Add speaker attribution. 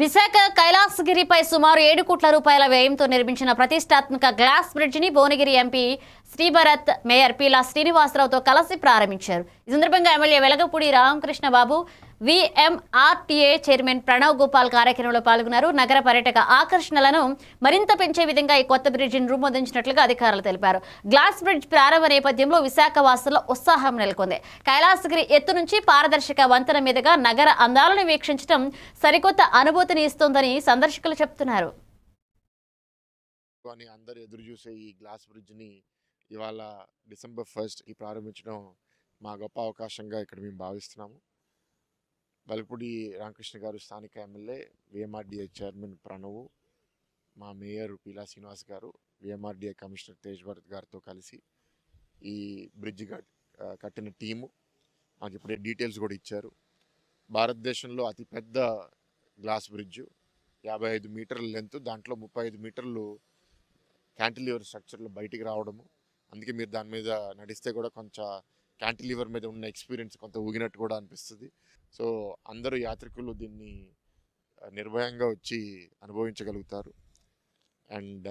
Speaker 1: విశాఖ కైలాసగిరిపై సుమారు ఏడు కోట్ల రూపాయల వ్యయంతో నిర్మించిన ప్రతిష్టాత్మక గ్లాస్ బ్రిడ్జిని భువనగిరి ఎంపీ శ్రీభరత్ మేయర్ పీలా శ్రీనివాసరావుతో కలిసి ప్రారంభించారు. ఈ సందర్భంగా MLA Velagapudi Ramakrishna Babu VMRDA chairman Pranav Gopal కార్యక్రమంలో పాల్గొన్నారు. నగర పర్యటక ఆకర్షణలను మరింత పెంచే విధంగా ఈ కొత్త బ్రిడ్జిని రూపొందించినట్లుగా అధికారులు తెలిపారు. గ్లాస్ బ్రిడ్జ్ ప్రారంభ నేపథ్యంలో విశాఖ వాసుల్లో ఉత్సాహం నెలకొంది. కైలాసగిరి ఎత్తు నుంచి పారదర్శక వంతెన మీదుగా నగర అందాలను వీక్షించడం సరికొత్త అనుభూతిని ఇస్తోందని సందర్శకులు చెప్తున్నారు.
Speaker 2: అందరు ఎదురు చూసే ఈ గ్లాస్ బ్రిడ్జ్ని ఇవాళ డిసెంబర్ ఫస్ట్కి ప్రారంభించడం మా గొప్ప అవకాశంగా ఇక్కడ మేము భావిస్తున్నాము. బలపూడి రామకృష్ణ గారు స్థానిక ఎమ్మెల్యే విఎంఆర్డిఏ చైర్మన్ ప్రణవ్ మా మేయర్ పీలా శ్రీనివాస్ గారు విఎంఆర్డిఏ కమిషనర్ తేజ్ భరత్ గారితో కలిసి ఈ బ్రిడ్జ్ కట్టిన టీము మాకు ఇప్పుడే డీటెయిల్స్ కూడా ఇచ్చారు. భారతదేశంలో అతిపెద్ద గ్లాస్ బ్రిడ్జ్ యాభై ఐదు మీటర్ల లెంత్ దాంట్లో ముప్పై ఐదు మీటర్లు క్యాంటిలివర్ స్ట్రక్చర్లో బయటికి రావడము. అందుకే మీరు దాని మీద నడిస్తే కూడా కొంచెం క్యాంటిలివర్ మీద ఉన్న ఎక్స్పీరియన్స్ కొంత ఊగినట్టు కూడా అనిపిస్తుంది. సో అందరూ యాత్రికులు దీన్ని నిర్భయంగా వచ్చి అనుభవించగలుగుతారు. అండ్